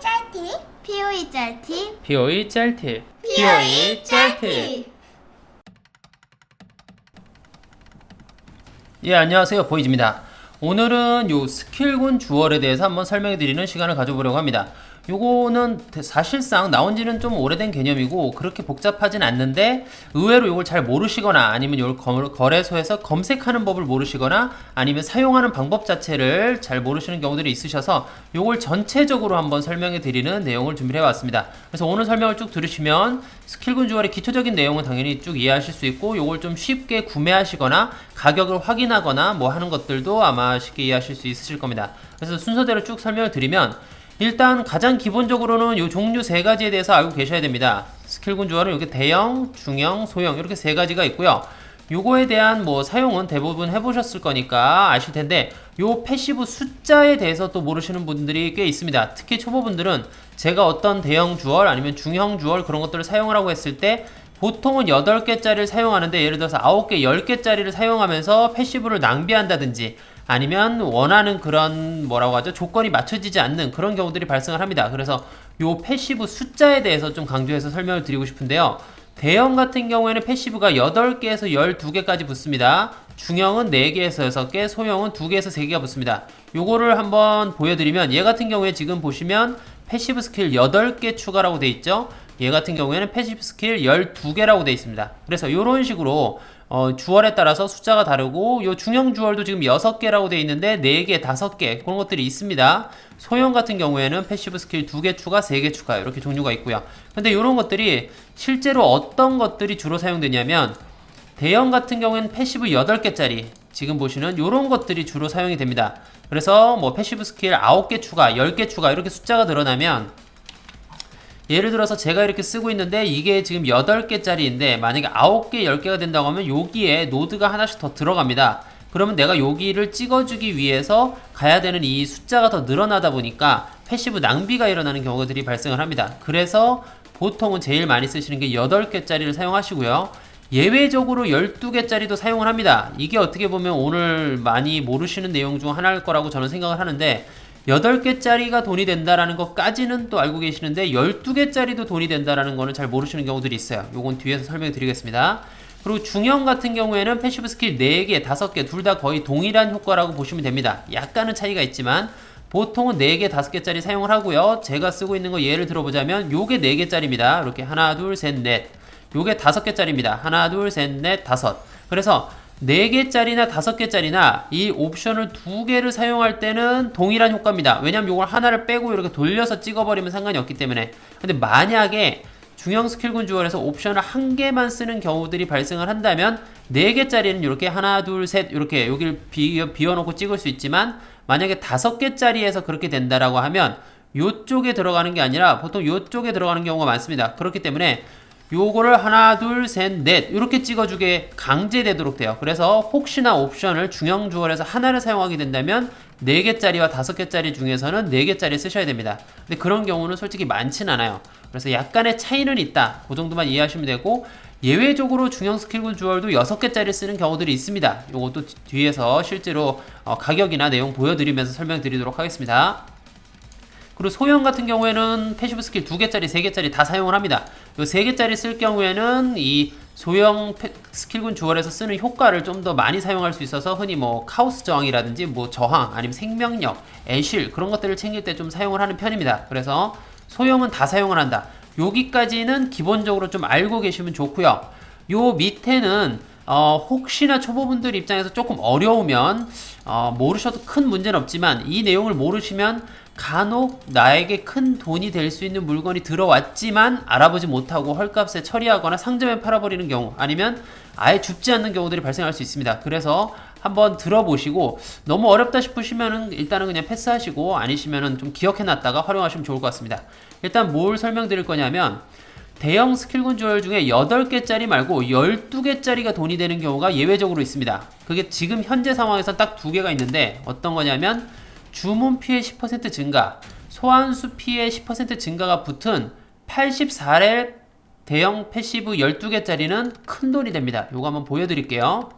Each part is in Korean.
짤티? POE 짤티? POE 짤팁 POE 짤티. 예 안녕하세요. 보이즈입니다. 오늘은 요 스킬군 주얼에 대해서 한번 설명해 드리는 시간을 가져보려고 합니다 요거는 사실상 나온 지는 좀 오래된 개념이고 그렇게 복잡하진 않는데 의외로 요걸 잘 모르시거나 아니면 요걸 거- 거래소에서 검색하는 법을 모르시거나 아니면 사용하는 방법 자체를 잘 모르시는 경우들이 있으셔서 요걸 전체적으로 한번 설명해 드리는 내용을 준비해 왔습니다. 그래서 오늘 설명을 쭉 들으시면 스킬군 주얼의 기초적인 내용은 당연히 쭉 이해하실 수 있고 요걸 좀 쉽게 구매하시거나 가격을 확인하거나 뭐 하는 것들도 아마 쉽게 이해하실 수 있으실 겁니다. 그래서 순서대로 쭉 설명을 드리면 일단 가장 기본적으로는 이 종류 세 가지에 대해서 알고 계셔야 됩니다. 스킬군 주얼은 이렇게 대형, 중형, 소형 이렇게 세 가지가 있고요. 요거에 대한 뭐 사용은 대부분 해보셨을 거니까 아실 텐데 요 패시브 숫자에 대해서 또 모르시는 분들이 꽤 있습니다. 특히 초보분들은 제가 어떤 대형 주얼 아니면 중형 주얼 그런 것들을 사용을 하고 했을 때 보통은 8개짜리를 사용하는데 예를 들어서 9개, 10개짜리를 사용하면서 패시브를 낭비한다든지 아니면 원하는 그런 뭐라고 하죠? 조건이 맞춰지지 않는 그런 경우들이 발생을 합니다. 그래서 요 패시브 숫자에 대해서 좀 강조해서 설명을 드리고 싶은데요. 대형 같은 경우에는 패시브가 8개에서 12개까지 붙습니다. 중형은 4개에서 6개, 소형은 2개에서 3개가 붙습니다. 요거를 한번 보여드리면 얘 같은 경우에 지금 보시면 패시브 스킬 8개 추가라고 돼 있죠. 얘 같은 경우에는 패시브 스킬 12개라고 돼 있습니다. 그래서 이런 식으로 어, 주얼에 따라서 숫자가 다르고 요 중형 주얼도 지금 6개라고 돼 있는데 4개, 5개 그런 것들이 있습니다. 소형 같은 경우에는 패시브 스킬 2개 추가, 3개 추가 이렇게 종류가 있고요. 근데 이런 것들이 실제로 어떤 것들이 주로 사용되냐면 대형 같은 경우에는 패시브 8개짜리 지금 보시는 이런 것들이 주로 사용이 됩니다. 그래서 뭐 패시브 스킬 9개 추가, 10개 추가 이렇게 숫자가 늘어나면 예를 들어서 제가 이렇게 쓰고 있는데 이게 지금 8개짜리인데 만약에 9개, 10개가 된다고 하면 여기에 노드가 하나씩 더 들어갑니다. 그러면 내가 여기를 찍어주기 위해서 가야 되는 이 숫자가 더 늘어나다 보니까 패시브 낭비가 일어나는 경우들이 발생을 합니다. 그래서 보통은 제일 많이 쓰시는 게 8개짜리를 사용하시고요. 예외적으로 12개짜리도 사용을 합니다. 이게 어떻게 보면 오늘 많이 모르시는 내용 중 하나일 거라고 저는 생각을 하는데 8개짜리가 돈이 된다라는 것까지는 또 알고 계시는데 12개짜리도 돈이 된다라는 거는 잘 모르시는 경우들이 있어요. 요건 뒤에서 설명해 드리겠습니다. 그리고 중형 같은 경우에는 패시브 스킬 4개, 5개 둘 다 거의 동일한 효과라고 보시면 됩니다. 약간은 차이가 있지만 보통은 4개, 5개짜리 사용을 하고요. 제가 쓰고 있는 거 예를 들어보자면 요게 4개짜리입니다. 이렇게 하나, 둘, 셋, 넷. 요게 5개짜리입니다. 하나, 둘, 셋, 넷, 다섯. 그래서 4개짜리나 5개짜리나 이 옵션을 두 개를 사용할 때는 동일한 효과입니다. 왜냐면 요걸 하나를 빼고 이렇게 돌려서 찍어버리면 상관이 없기 때문에. 근데 만약에 중형 스킬군 주얼에서 옵션을 한 개만 쓰는 경우들이 발생을 한다면 4개짜리는 이렇게 하나, 둘, 셋 이렇게 여기를 비워, 비워놓고 찍을 수 있지만 만약에 5개짜리에서 그렇게 된다라고 하면 요쪽에 들어가는 게 아니라 보통 요쪽에 들어가는 경우가 많습니다. 그렇기 때문에 요거를 하나, 둘, 셋, 넷 이렇게 찍어주게 강제되도록 돼요. 그래서 혹시나 옵션을 중형 주얼에서 하나를 사용하게 된다면 4개짜리와 5개짜리 중에서는 4개짜리 쓰셔야 됩니다. 근데 그런 경우는 솔직히 많진 않아요. 그래서 약간의 차이는 있다. 그 정도만 이해하시면 되고 예외적으로 중형 스킬군 주얼도 6개짜리 쓰는 경우들이 있습니다. 요것도 뒤- 뒤에서 실제로 어, 가격이나 내용 보여드리면서 설명드리도록 하겠습니다. 그리고 소형 같은 경우에는 패시브 스킬 2개짜리, 3개짜리 다 사용을 합니다. 이 3개짜리 쓸 경우에는 이 소형 패- 스킬군 주얼에서 쓰는 효과를 좀 더 많이 사용할 수 있어서 흔히 뭐 카오스 저항이라든지 뭐 저항 아니면 생명력, 애실 그런 것들을 챙길 때 좀 사용을 하는 편입니다. 그래서 소형은 다 사용을 한다. 여기까지는 기본적으로 좀 알고 계시면 좋고요. 요 밑에는 어, 혹시나 초보분들 입장에서 조금 어려우면 어, 모르셔도 큰 문제는 없지만 이 내용을 모르시면 간혹 나에게 큰 돈이 될 수 있는 물건이 들어왔지만 알아보지 못하고 헐값에 처리하거나 상점에 팔아버리는 경우 아니면 아예 줍지 않는 경우들이 발생할 수 있습니다. 그래서 한번 들어보시고 너무 어렵다 싶으시면은 일단은 그냥 패스하시고 아니시면은 좀 기억해 놨다가 활용하시면 좋을 것 같습니다. 일단 뭘 설명드릴 거냐면 대형 스킬군 주얼 중에 8개짜리 말고 12개짜리가 돈이 되는 경우가 예외적으로 있습니다. 그게 지금 현재 상황에서 딱 두 개가 있는데 어떤 거냐면 주문 피해 10% 증가, 소환수 피해 10% 증가가 붙은 84렐 대형 패시브 12개짜리는 큰 돈이 됩니다. 요거 한번 보여드릴게요.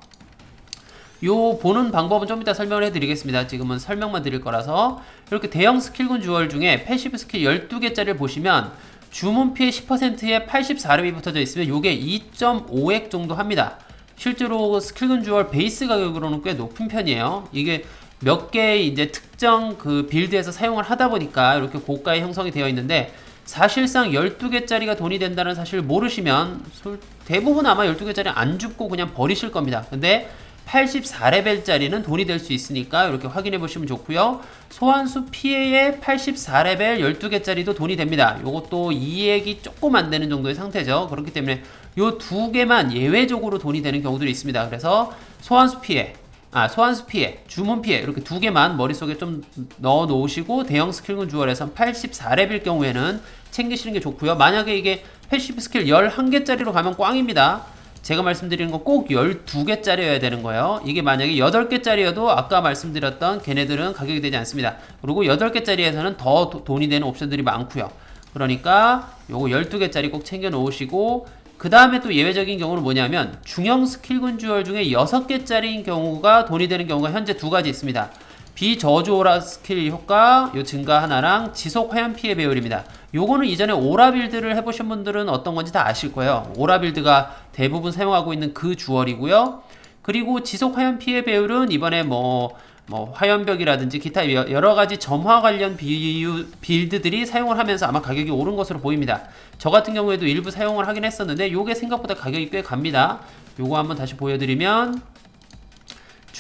요 보는 방법은 좀 이따 설명을 해드리겠습니다. 지금은 설명만 드릴 거라서 이렇게 대형 스킬군 주얼 중에 패시브 스킬 12개짜리를 보시면 주문 피해 10%에 84렙이 붙어져 있으면 요게 2.5액 정도 합니다. 실제로 스킬군 주얼 베이스 가격으로는 꽤 높은 편이에요. 이게 몇 개의 이제 특정 그 빌드에서 사용을 하다 보니까 이렇게 고가의 형성이 되어 있는데 사실상 12개짜리가 돈이 된다는 사실을 모르시면 솔- 대부분 아마 12개짜리 안 줍고 그냥 버리실 겁니다. 근데 84레벨짜리는 돈이 될 수 있으니까 이렇게 확인해 보시면 좋고요. 소환수 피해의 84레벨 12개짜리도 돈이 됩니다. 요것도 2액이 조금 안 되는 정도의 상태죠. 그렇기 때문에 요 두 개만 예외적으로 돈이 되는 경우들이 있습니다. 그래서 소환수 피해 아, 소환수 피해, 주문 피해 이렇게 두 개만 머릿속에 좀 넣어 놓으시고 대형 스킬군 주얼에선 84렙일 경우에는 챙기시는 게 좋고요. 만약에 이게 패시브 스킬 11개짜리로 가면 꽝입니다. 제가 말씀드리는 건 꼭 12개짜리여야 되는 거예요. 이게 만약에 8개짜리여도 아까 말씀드렸던 걔네들은 가격이 되지 않습니다. 그리고 8개짜리에서는 더 도- 돈이 되는 옵션들이 많고요. 그러니까 요거 12개짜리 꼭 챙겨 놓으시고 그 다음에 또 예외적인 경우는 뭐냐면 중형 스킬군 주얼 중에 6개짜리인 경우가 돈이 되는 경우가 현재 두 가지 있습니다. 비저주 오라 스킬 효과 요 증가 하나랑 지속 화염 피해 배율입니다. 요거는 이전에 오라 빌드를 해보신 분들은 어떤 건지 다 아실 거예요. 오라 빌드가 대부분 사용하고 있는 그 주얼이고요. 그리고 지속 화염 피해 배율은 이번에 뭐, 뭐 화염벽이라든지 기타 여- 여러 가지 점화 관련 비유, 빌드들이 사용을 하면서 아마 가격이 오른 것으로 보입니다. 저 같은 경우에도 일부 사용을 하긴 했었는데 요게 생각보다 가격이 꽤 갑니다. 요거 한번 다시 보여드리면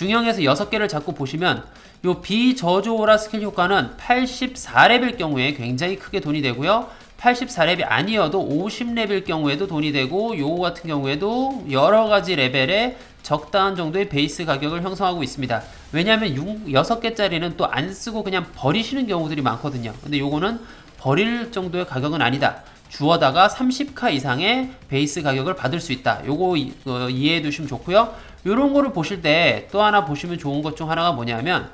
중형에서 6개를 잡고 보시면 요 비저조오라 스킬 효과는 84렙일 경우에 굉장히 크게 돈이 되고요. 84렙이 아니어도 50렙일 경우에도 돈이 되고 요거 같은 경우에도 여러 가지 레벨에 적당한 정도의 베이스 가격을 형성하고 있습니다. 왜냐하면 6, 6개짜리는 또 안 쓰고 그냥 버리시는 경우들이 많거든요. 근데 요거는 버릴 정도의 가격은 아니다. 주어다가 30카 이상의 베이스 가격을 받을 수 있다. 요거 이, 어, 이해해 두시면 좋고요. 요런 거를 보실 때 또 하나 보시면 좋은 것 중 하나가 뭐냐면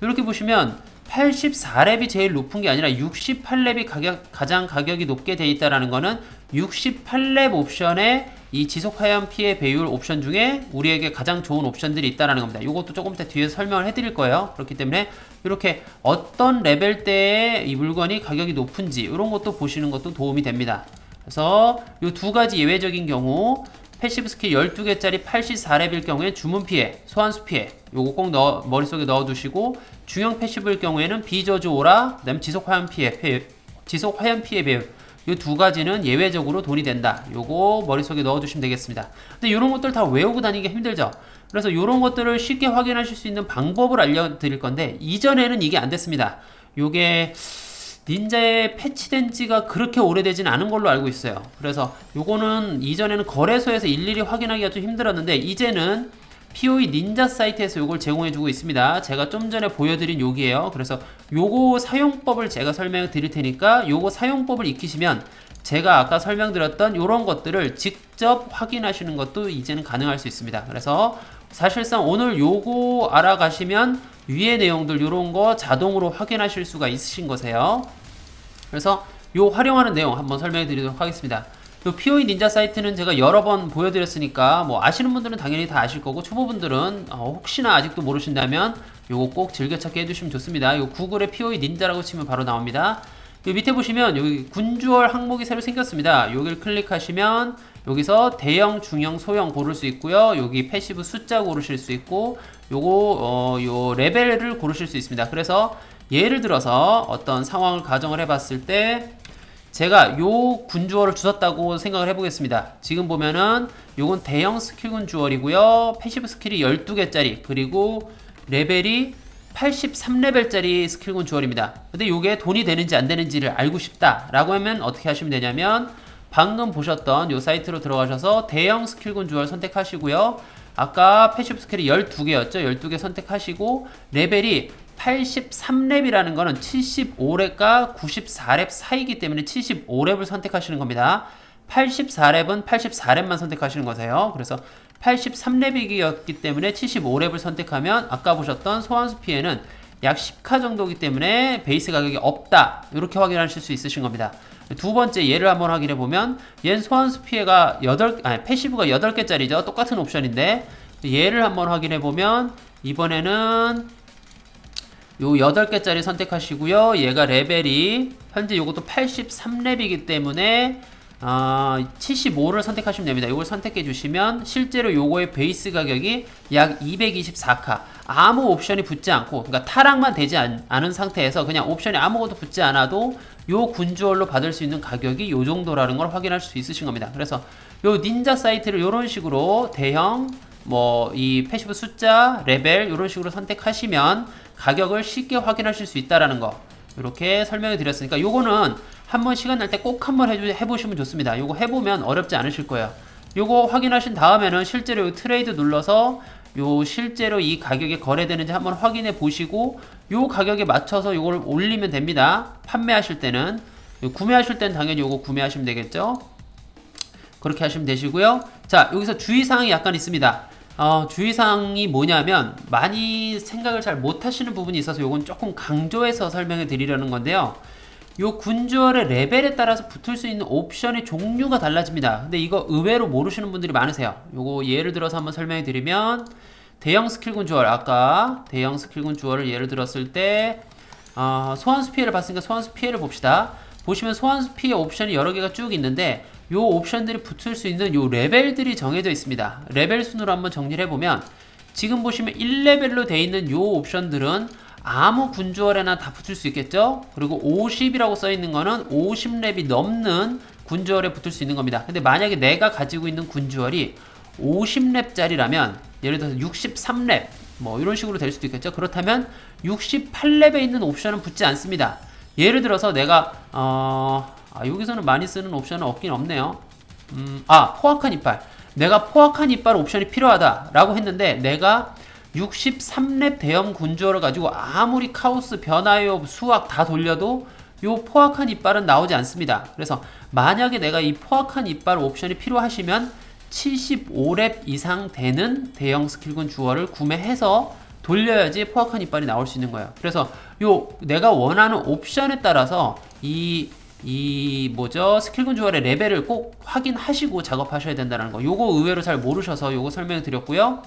이렇게 보시면 84렙이 제일 높은 게 아니라 68렙이 가격, 가장 가격이 높게 돼 있다라는 거는 68렙 옵션에 이 지속 하염 피해 배율 옵션 중에 우리에게 가장 좋은 옵션들이 있다라는 겁니다. 이것도 조금 더 뒤에서 설명을 해드릴 거예요. 그렇기 때문에 이렇게 어떤 레벨대에 이 물건이 가격이 높은지 이런 것도 보시는 것도 도움이 됩니다. 그래서 이 두 가지 예외적인 경우 패시브 스킬 12개짜리 84렙일 경우에 주문 피해, 소환수 피해 요거 꼭 넣어, 머릿속에 넣어두시고 중형 패시브일 경우에는 비저주 오라 그다음 지속 화염 피해, 피- 지속 화염 피해 배율 이 두 가지는 예외적으로 돈이 된다. 요거 머릿속에 넣어두시면 되겠습니다. 근데 이런 것들 다 외우고 다니기 힘들죠. 그래서 이런 것들을 쉽게 확인하실 수 있는 방법을 알려드릴 건데 이전에는 이게 안 됐습니다. 요게 닌자의 패치된 지가 그렇게 오래되진 않은 걸로 알고 있어요. 그래서 요거는 이전에는 거래소에서 일일이 확인하기가 좀 힘들었는데 이제는 POE 닌자 사이트에서 요걸 제공해주고 있습니다. 제가 좀 전에 보여드린 요기예요. 그래서 요거 사용법을 제가 설명해 드릴 테니까 요거 사용법을 익히시면 제가 아까 설명드렸던 요런 것들을 직접 확인하시는 것도 이제는 가능할 수 있습니다. 그래서 사실상 오늘 요거 알아가시면 위의 내용들 요런 거 자동으로 확인하실 수가 있으신 거세요. 그래서 요 활용하는 내용 한번 설명해 드리도록 하겠습니다. 요 POE 닌자 사이트는 제가 여러 번 보여드렸으니까 뭐 아시는 분들은 당연히 다 아실 거고 초보분들은 어, 혹시나 아직도 모르신다면 요거 꼭 즐겨찾기 해주시면 좋습니다. 요 구글에 POE 닌자라고 치면 바로 나옵니다. 요 밑에 보시면 여기 군주얼 항목이 새로 생겼습니다. 여기를 클릭하시면 여기서 대형, 중형, 소형 고를 수 있고요. 여기 패시브 숫자 고르실 수 있고 요거 어, 요 레벨을 고르실 수 있습니다. 그래서 예를 들어서 어떤 상황을 가정을 해봤을 때 제가 요 군주얼을 주셨다고 생각을 해보겠습니다. 지금 보면은 요건 대형 스킬 군 주얼이고요. 패시브 스킬이 12개짜리 그리고 레벨이 83레벨짜리 스킬 군 주얼입니다. 근데 요게 돈이 되는지 안 되는지를 알고 싶다 라고 하면 어떻게 하시면 되냐면 방금 보셨던 요 사이트로 들어가셔서 대형 스킬 군 주얼 선택하시고요. 아까 패시브 스킬이 12개였죠. 12개 선택하시고 레벨이 83렙이라는 거는 75렙과 94렙 사이기 때문에 75렙을 선택하시는 겁니다. 84렙은 84렙만 선택하시는 거세요. 그래서 83렙이었기 때문에 75렙을 선택하면 아까 보셨던 소환수 피해는 약 10카 정도이기 때문에 베이스 가격이 없다. 이렇게 확인하실 수 있으신 겁니다. 두 번째 예를 한번 확인해 보면 얜 소환수 피해가 8 아니 패시브가 8개짜리죠. 똑같은 옵션인데 얘를 한번 확인해 보면 이번에는 요 8개짜리 선택하시고요. 얘가 레벨이 현재 요것도 83렙이기 때문에 아, 75를 선택하시면 됩니다. 이걸 선택해 주시면 실제로 요거의 베이스 가격이 약 224카. 아무 옵션이 붙지 않고 그러니까 타락만 되지 않, 은 상태에서 그냥 옵션이 아무것도 붙지 않아도 요 군주얼로 받을 수 있는 가격이 요 정도라는 걸 확인할 수 있으신 겁니다. 그래서 요 닌자 사이트를 요런 식으로 대형 뭐 이 패시브 숫자, 레벨 이런 식으로 선택하시면 가격을 쉽게 확인하실 수 있다라는 거 이렇게 설명해 드렸으니까 요거는 한번 시간 날 때 꼭 한번 해보시면 좋습니다. 요거 해보면 어렵지 않으실 거예요. 요거 확인하신 다음에는 실제로 요 트레이드 눌러서 요 실제로 이 가격에 거래되는지 한번 확인해 보시고 요 가격에 맞춰서 요걸 올리면 됩니다. 판매하실 때는 요 구매하실 때는 당연히 요거 구매하시면 되겠죠. 그렇게 하시면 되시고요. 자, 여기서 주의사항이 약간 있습니다. 어, 주의사항이 뭐냐면 많이 생각을 잘 못하시는 부분이 있어서 요건 조금 강조해서 설명해 드리려는 건데요. 요 군주얼의 레벨에 따라서 붙을 수 있는 옵션의 종류가 달라집니다. 근데 이거 의외로 모르시는 분들이 많으세요. 요거 예를 들어서 한번 설명해 드리면 대형 스킬군 주얼 아까 대형 스킬군 주얼을 예를 들었을 때 어, 소환수 피해를 봤으니까 소환수 피해를 봅시다. 보시면 소환수 피해 옵션이 여러 개가 쭉 있는데 요 옵션들이 붙을 수 있는 요 레벨들이 정해져 있습니다. 레벨 순으로 한번 정리를 해보면 지금 보시면 1레벨로 돼 있는 요 옵션들은 아무 군주얼에나 다 붙을 수 있겠죠? 그리고 50이라고 써 있는 거는 50렙이 넘는 군주얼에 붙을 수 있는 겁니다. 근데 만약에 내가 가지고 있는 군주얼이 50렙짜리라면 예를 들어서 63렙 뭐 이런 식으로 될 수도 있겠죠. 그렇다면 68렙에 있는 옵션은 붙지 않습니다. 예를 들어서 내가 어 아, 여기서는 많이 쓰는 옵션은 없긴 없네요. 음, 아 포악한 이빨. 내가 포악한 이빨 옵션이 필요하다라고 했는데 내가 63렙 대형 군주어를 가지고 아무리 카오스 변화요 수학 다 돌려도 요 포악한 이빨은 나오지 않습니다. 그래서 만약에 내가 이 포악한 이빨 옵션이 필요하시면 75렙 이상 되는 대형 스킬군 주어를 구매해서 돌려야지 포악한 이빨이 나올 수 있는 거예요. 그래서 요 내가 원하는 옵션에 따라서 이 이 뭐죠 스킬군 주얼의 레벨을 꼭 확인하시고 작업하셔야 된다는 거. 요거 의외로 잘 모르셔서 요거 설명을 드렸고요.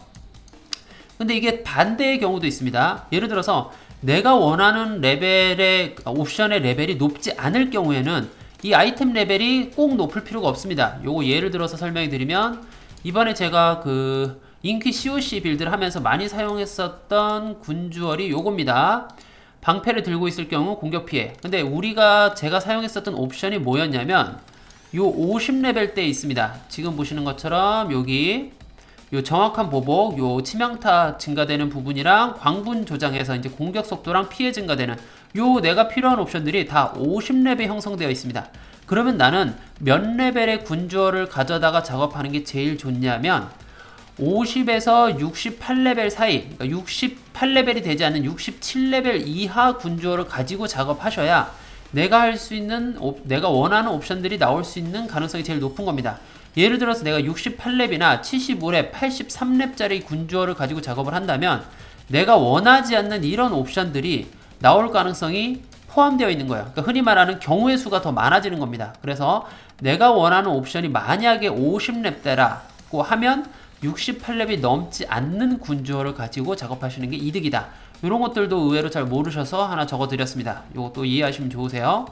근데 이게 반대의 경우도 있습니다. 예를 들어서 내가 원하는 레벨의 옵션의 레벨이 높지 않을 경우에는 이 아이템 레벨이 꼭 높을 필요가 없습니다. 요거 예를 들어서 설명해 드리면 이번에 제가 그 인퀴 COC 빌드를 하면서 많이 사용했었던 군주얼이 요겁니다. 방패를 들고 있을 경우 공격 피해. 근데 우리가 제가 사용했었던 옵션이 뭐였냐면 요 50레벨 때 있습니다. 지금 보시는 것처럼 여기 요 정확한 보복, 요 치명타 증가되는 부분이랑 광분 조장해서 이제 공격 속도랑 피해 증가되는 요 내가 필요한 옵션들이 다 50레벨 형성되어 있습니다. 그러면 나는 몇 레벨의 군주어를 가져다가 작업하는 게 제일 좋냐면 50에서 68레벨 사이, 그러니까 68레벨이 되지 않는 67레벨 이하 군주어를 가지고 작업하셔야 내가 할 수 있는, 옵- 내가 원하는 옵션들이 나올 수 있는 가능성이 제일 높은 겁니다. 예를 들어서 내가 68렙이나 75렙, 83렙짜리 군주어를 가지고 작업을 한다면 내가 원하지 않는 이런 옵션들이 나올 가능성이 포함되어 있는 거예요. 그러니까 흔히 말하는 경우의 수가 더 많아지는 겁니다. 그래서 내가 원하는 옵션이 만약에 50렙대라고 하면 68렙이 넘지 않는 군주어를 가지고 작업하시는 게 이득이다. 이런 것들도 의외로 잘 모르셔서 하나 적어드렸습니다. 이것도 이해하시면 좋으세요.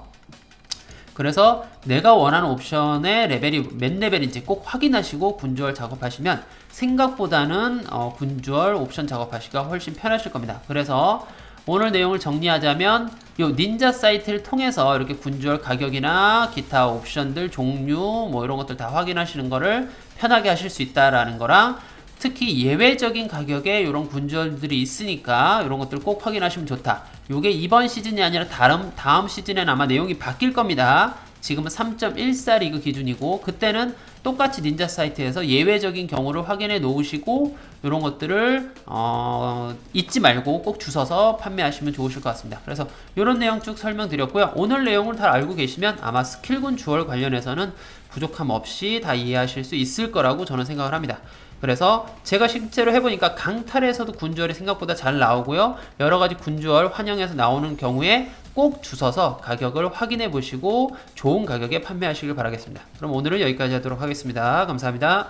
그래서 내가 원하는 옵션의 레벨이 몇 레벨인지 꼭 확인하시고 군주얼 작업하시면 생각보다는 어, 군주얼 옵션 작업하시기가 훨씬 편하실 겁니다. 그래서 오늘 내용을 정리하자면 요 닌자 사이트를 통해서 이렇게 군주얼 가격이나 기타 옵션들 종류 뭐 이런 것들 다 확인하시는 거를 편하게 하실 수 있다라는 거랑 특히 예외적인 가격에 이런 군주얼들이 있으니까 이런 것들 꼭 확인하시면 좋다. 요게 이번 시즌이 아니라 다음 다음 시즌엔 아마 내용이 바뀔 겁니다. 지금은 3.14 리그 기준이고 그때는 똑같이 닌자 사이트에서 예외적인 경우를 확인해 놓으시고 이런 것들을 어, 잊지 말고 꼭 주워서 판매하시면 좋으실 것 같습니다. 그래서 이런 내용 쭉 설명드렸고요. 오늘 내용을 다 알고 계시면 아마 스킬군 주얼 관련해서는 부족함 없이 다 이해하실 수 있을 거라고 저는 생각을 합니다. 그래서 제가 실제로 해보니까 강탈에서도 군주얼이 생각보다 잘 나오고요. 여러 가지 군주얼 환영해서 나오는 경우에 꼭 주셔서 가격을 확인해 보시고 좋은 가격에 판매하시길 바라겠습니다. 그럼 오늘은 여기까지 하도록 하겠습니다. 감사합니다.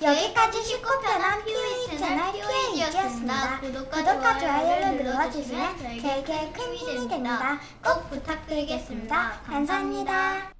여기까지 쉽고 편한 POE 채널 POE였습니다. 구독과 좋아요를 눌러주시면 저에게 큰 힘이 됩니다. 꼭 부탁드리겠습니다. 감사합니다.